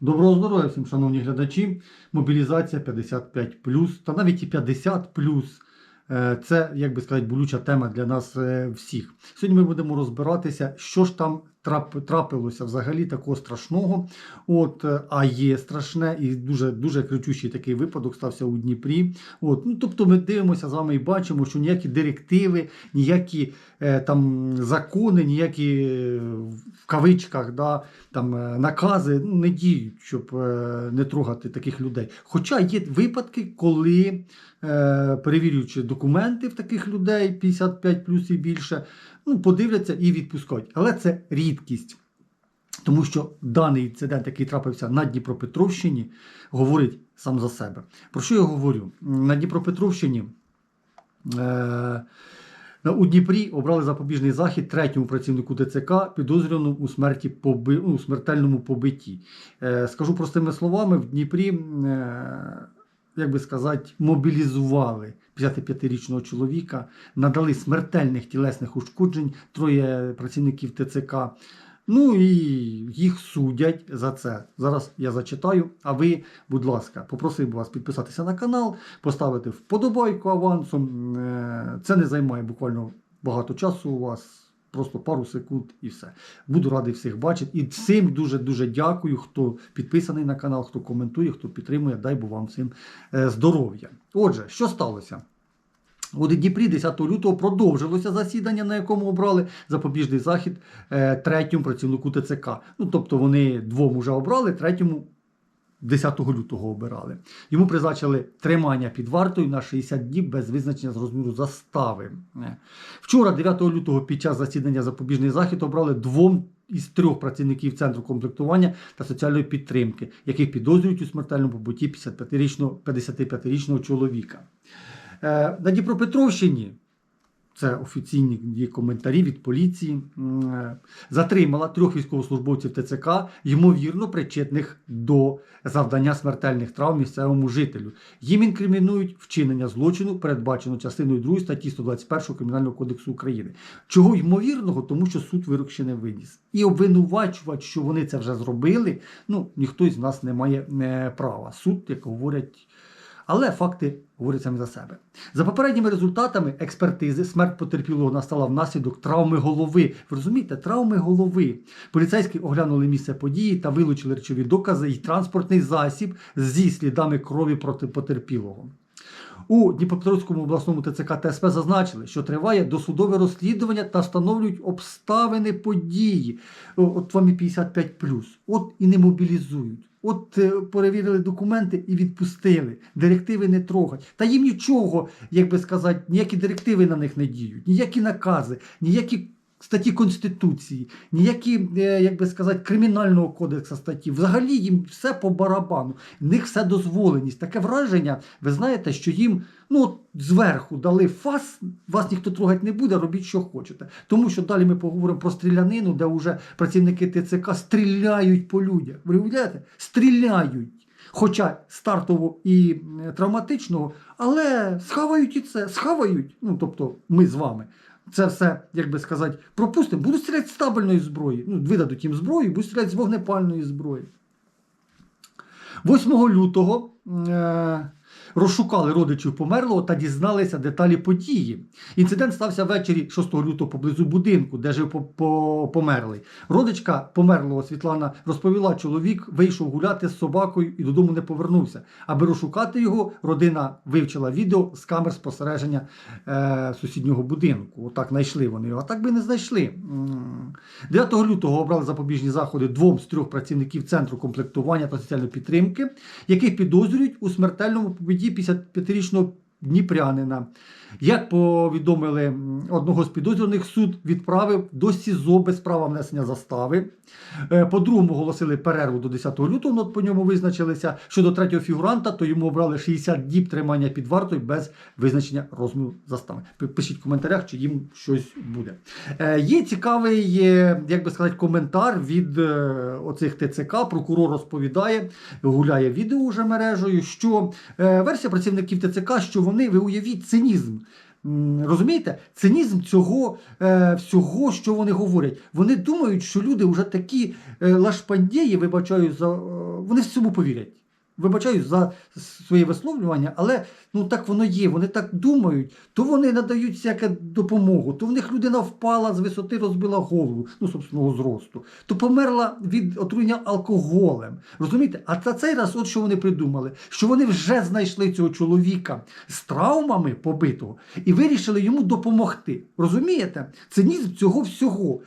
Доброго здоров'я всім, шановні глядачі. Мобілізація 55 та навіть і 50 Е, Це, як би сказати, болюча тема для нас е, всіх. Сьогодні ми будемо розбиратися, що ж там трапилося взагалі такого страшного. От, е, а є страшне і дуже дуже кричущий такий випадок стався у Дніпрі. От, ну, тобто ми дивимося з вами і бачимо, що ніякі директиви, ніякі е, там закони, ніякі е, в кавичках да, там, е, накази ну, не діють, щоб е, не трогати таких людей. Хоча є випадки, коли е, перевірюючи документи в таких людей 55 плюс і більше, ну, подивляться і відпускають. Але це рідкість. Тому що даний інцидент, який трапився на Дніпропетровщині, говорить сам за себе. Про що я говорю? На Дніпропетровщині е, у Дніпрі обрали запобіжний захід третьому працівнику ТЦК, підозрюваному у смерті поби... ну, смертельному побитті. Е, скажу простими словами, в Дніпрі, е, як би сказати, мобілізували 55-річного чоловіка, надали смертельних тілесних ушкоджень, троє працівників ТЦК. Ну і їх судять за це. Зараз я зачитаю. А ви, будь ласка, попросив би вас підписатися на канал, поставити вподобайку авансом. Е, Це не займає буквально багато часу у вас. Просто пару секунд і все. Буду радий всіх бачити. І всім дуже-дуже дякую, хто підписаний на канал, хто коментує, хто підтримує. Дай Бог вам всім е, здоров'я. Отже, що сталося? У Дніпрі 10 лютого продовжилося засідання, на якому обрали запобіжний захід е, третьому працівнику ТЦК. Ну, тобто вони двом вже обрали, третьому 10 лютого обирали. Йому призначили тримання під вартою на 60 діб без визначення з розміру застави. Е. Вчора, 9 лютого, під час засідання запобіжний захід обрали двом із трьох працівників Центру комплектування та соціальної підтримки, яких підозрюють у смертельному побутті 55-річного 55-річного чоловіка. Е, На Дніпропетровщині, це офіційні коментарі від поліції, е, затримала трьох військовослужбовців ТЦК, ймовірно, причетних до завдання смертельних травм місцевому жителю. Їм інкримінують вчинення злочину, передбачено частиною 2 статті 121 Кримінального кодексу України. Чого ймовірного, тому що суд вирок ще не виніс. І обвинувачувати, що вони це вже зробили, ну ніхто із нас не має е, права. Суд, як говорять. Але факти говорять самі за себе. За попередніми результатами експертизи, смерть потерпілого настала внаслідок травми голови. Ви розумієте, травми голови. Поліцейські оглянули місце події та вилучили речові докази і транспортний засіб зі слідами крові проти потерпілого. У Дніпропетровському обласному ТЦК ТСП зазначили, що триває досудове розслідування та встановлюють обставини події. От вам і 55 От і не мобілізують. От е, перевірили документи і відпустили. Директиви не трогать. Та їм нічого, як би сказати, ніякі директиви на них не діють, ніякі накази, ніякі статті Конституції, ніякі, е, як би сказати, кримінального кодексу статті. Взагалі їм все по барабану. В них все дозволеність. Таке враження, ви знаєте, що їм ну, зверху дали фас, вас ніхто трогати не буде, робіть, що хочете. Тому що далі ми поговоримо про стрілянину, де вже працівники ТЦК стріляють по людях. Ви уявляєте? Стріляють. Хоча стартово і е, травматичного, але схавають і це, схавають. Ну, тобто, ми з вами. Це все, як би сказати, пропустимо. Будуть стріляти з табельної зброї. Ну, видадуть їм зброю, будуть стріляти з вогнепальної зброї. 8 лютого е- розшукали родичів померлого та дізналися деталі події. Інцидент стався ввечері 6 лютого поблизу будинку, де жив по- по- померлий. Родичка померлого Світлана розповіла, чоловік вийшов гуляти з собакою і додому не повернувся. Аби розшукати його, родина вивчила відео з камер спостереження е, сусіднього будинку. Отак знайшли вони його. А так би не знайшли. 9 лютого обрали запобіжні заходи двом з трьох працівників Центру комплектування та соціальної підтримки, яких підозрюють у смертельному побитті 55-річного дніпрянина. Як повідомили одного з підозрюваних, суд відправив до СІЗО без права внесення застави. Е, По-другому оголосили перерву до 10 лютого, ну, по ньому визначилися. Щодо третього фігуранта, то йому обрали 60 діб тримання під вартою без визначення розміру застави. Пишіть в коментарях, чи їм щось буде. Е, Є цікавий, як би сказати, коментар від е, оцих ТЦК. Прокурор розповідає, гуляє відео вже мережею, що версія працівників ТЦК, що вони, ви уявіть, цинізм. Розумієте, цинізм цього е, всього, що вони говорять. Вони думають, що люди вже такі е, лашпандії, вибачаю за е, вони цьому повірять. Вибачаю за своє висловлювання, але ну так воно є. Вони так думають, то вони надають всяку допомогу, то в них людина впала з висоти, розбила голову, ну, собственного зросту, то померла від отруєння алкоголем. Розумієте? А на цей раз, от що вони придумали, що вони вже знайшли цього чоловіка з травмами побитого і вирішили йому допомогти. Розумієте? Цинізм цього всього.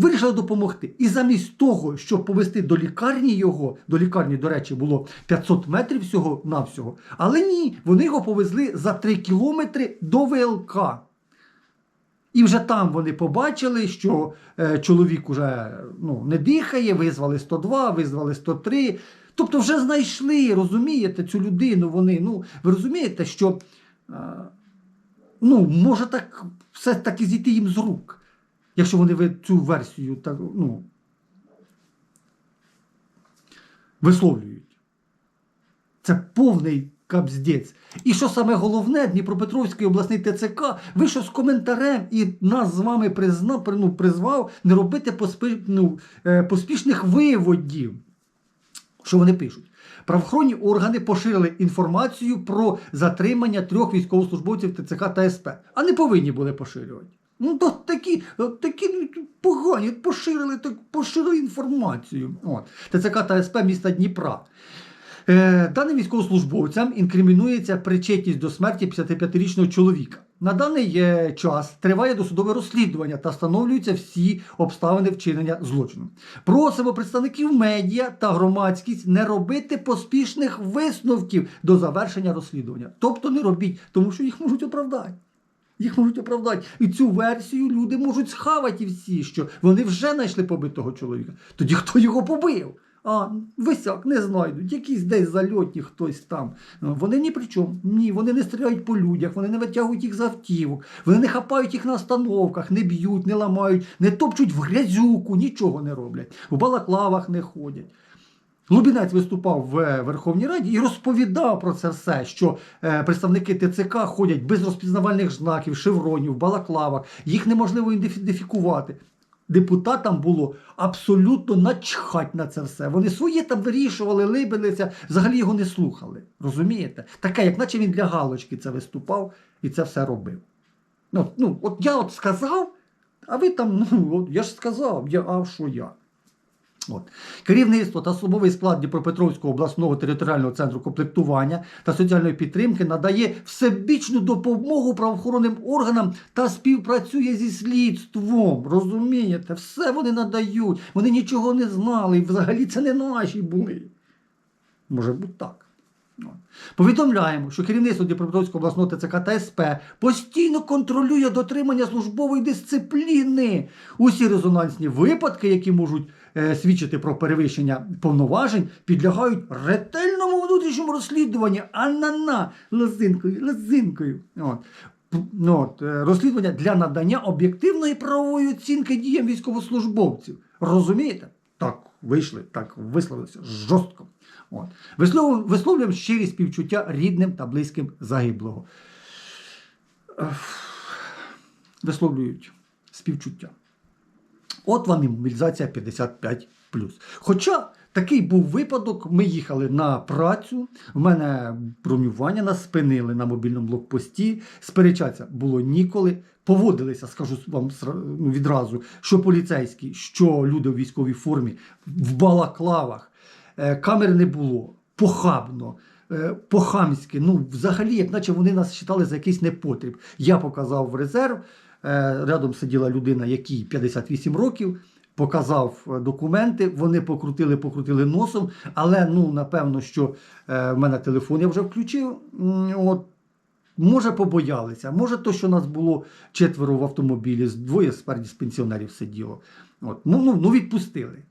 Вирішили допомогти. І замість того, щоб повести до лікарні його, до лікарні, до речі, було 500 метрів всього навсього. Але ні, вони його повезли за 3 кілометри до ВЛК. І вже там вони побачили, що е, чоловік уже ну, не дихає, визвали 102, визвали 103. Тобто вже знайшли, розумієте, цю людину. Вони, ну, ви розумієте, що е, ну, може так все таки зійти їм з рук якщо вони цю версію так, ну, висловлюють. Це повний капздець. І що саме головне, Дніпропетровський обласний ТЦК вийшов з коментарем і нас з вами признав, ну, призвав не робити поспі, ну, е, поспішних виводів. Що вони пишуть? Правоохоронні органи поширили інформацію про затримання трьох військовослужбовців ТЦК та СП, а не повинні були поширювати. Ну, то такі, такі ну, погані, поширили, так поширили інформацію. От. ТЦК та СП міста Дніпра. Е, даним військовослужбовцям інкримінується причетність до смерті 55-річного чоловіка. На даний е, час триває досудове розслідування та встановлюються всі обставини вчинення злочину. Просимо представників медіа та громадськість не робити поспішних висновків до завершення розслідування. Тобто не робіть, тому що їх можуть оправдати. Їх можуть оправдати. І цю версію люди можуть схавати всі, що вони вже знайшли побитого чоловіка. Тоді хто його побив? А, висяк не знайдуть, якісь десь зальотні хтось там. Вони ні при чому. Ні, вони не стріляють по людях, вони не витягують їх з автівок, вони не хапають їх на остановках, не б'ють, не ламають, не топчуть в грязюку, нічого не роблять. В балаклавах не ходять. Лубінець виступав в Верховній Раді і розповідав про це все, що е, представники ТЦК ходять без розпізнавальних знаків, шевронів, балаклавах, їх неможливо ідентифікувати. Депутатам було абсолютно начхать на це все. Вони своє там вирішували, либилися, взагалі його не слухали. Розумієте? Таке, як наче він для галочки це виступав і це все робив. Ну, ну от я от сказав, а ви там, ну, от я ж сказав, я, а що я? От. Керівництво та особовий склад Дніпропетровського обласного територіального центру комплектування та соціальної підтримки надає всебічну допомогу правоохоронним органам та співпрацює зі слідством. Розумієте, все вони надають. Вони нічого не знали, і взагалі це не наші були. Може бути так. Повідомляємо, що керівництво Дніпропетровського обласного ТЦК та СП постійно контролює дотримання службової дисципліни. Усі резонансні випадки, які можуть свідчити про перевищення повноважень, підлягають ретельному внутрішньому розслідуванню, а на на лозинкою, лозинкою. От. Ну, от, е, розслідування для надання об'єктивної правової оцінки діям військовослужбовців. Розумієте? Так, вийшли, так висловилися жорстко. От. Висловлюємо щирі співчуття рідним та близьким загиблого. Висловлюють співчуття. От вам і мобілізація 55. Хоча такий був випадок, ми їхали на працю, в мене бронювання нас спинили на мобільному блокпості. Сперечатися було ніколи. Поводилися, скажу вам ну, відразу, що поліцейські, що люди у військовій формі в балаклавах. Е, Камер не було, похабно, е, по-хамськи. Ну, взагалі, як наче вони нас вважали за якийсь непотріб. Я показав в резерв. Е, Рядом сиділа людина, якій 58 років. Показав е, документи, вони покрутили, покрутили носом, але ну напевно, що е, в мене телефон я вже включив. От Може, побоялися, може, то, що нас було четверо в автомобілі, двоє спереді з пенсіонерів сиділо. От. Ну, ну, ну відпустили.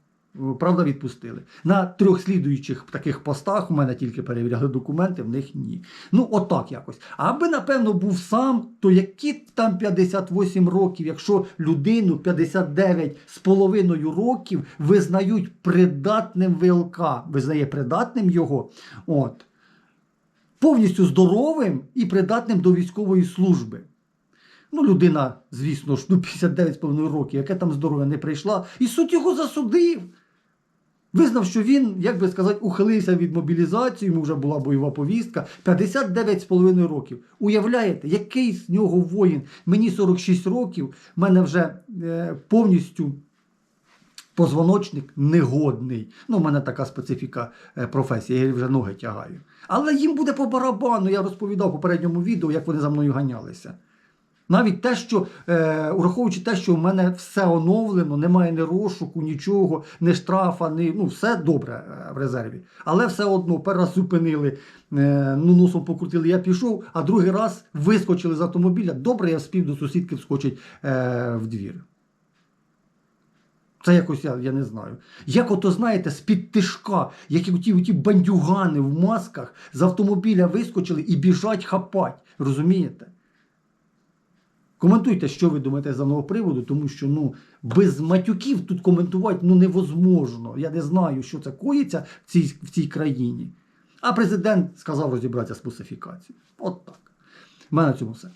Правда, відпустили. На трьох слідуючих таких постах у мене тільки перевіряли документи, в них ні. Ну, отак якось. Аби, напевно, був сам, то які там 58 років, якщо людину 59 з половиною років визнають придатним ВЛК, визнає придатним його. От повністю здоровим і придатним до військової служби. Ну, людина, звісно ж, ну 59,5 років, яке там здоров'я не прийшла, і суд його засудив. Визнав, що він, як би сказати, ухилився від мобілізації, йому вже була бойова повістка. 59,5 років. Уявляєте, який з нього воїн? Мені 46 років, в мене вже е, повністю позвоночник негодний. Ну, в мене така специфіка е, професії, я вже ноги тягаю. Але їм буде по барабану, я розповідав в попередньому відео, як вони за мною ганялися. Навіть те, що, е, ураховуючи те, що в мене все оновлено, немає ні розшуку, нічого, ні штрафа, ні, ну, все добре е, в резерві. Але все одно перший зупинили, е, ну, носом покрутили, я пішов, а другий раз вискочили з автомобіля. Добре, я вспів до сусідки вскочить е, в двір. Це якось я, я не знаю. Як ото, знаєте, з-під тишка, які ті, ті бандюгани в масках з автомобіля вискочили і біжать хапать. Розумієте? Коментуйте, що ви думаєте за нового приводу, тому що ну, без матюків тут коментувати ну, невозможно. Я не знаю, що це коїться в цій, в цій країні. А президент сказав розібратися з пусифікацією. От так. У мене на цьому все.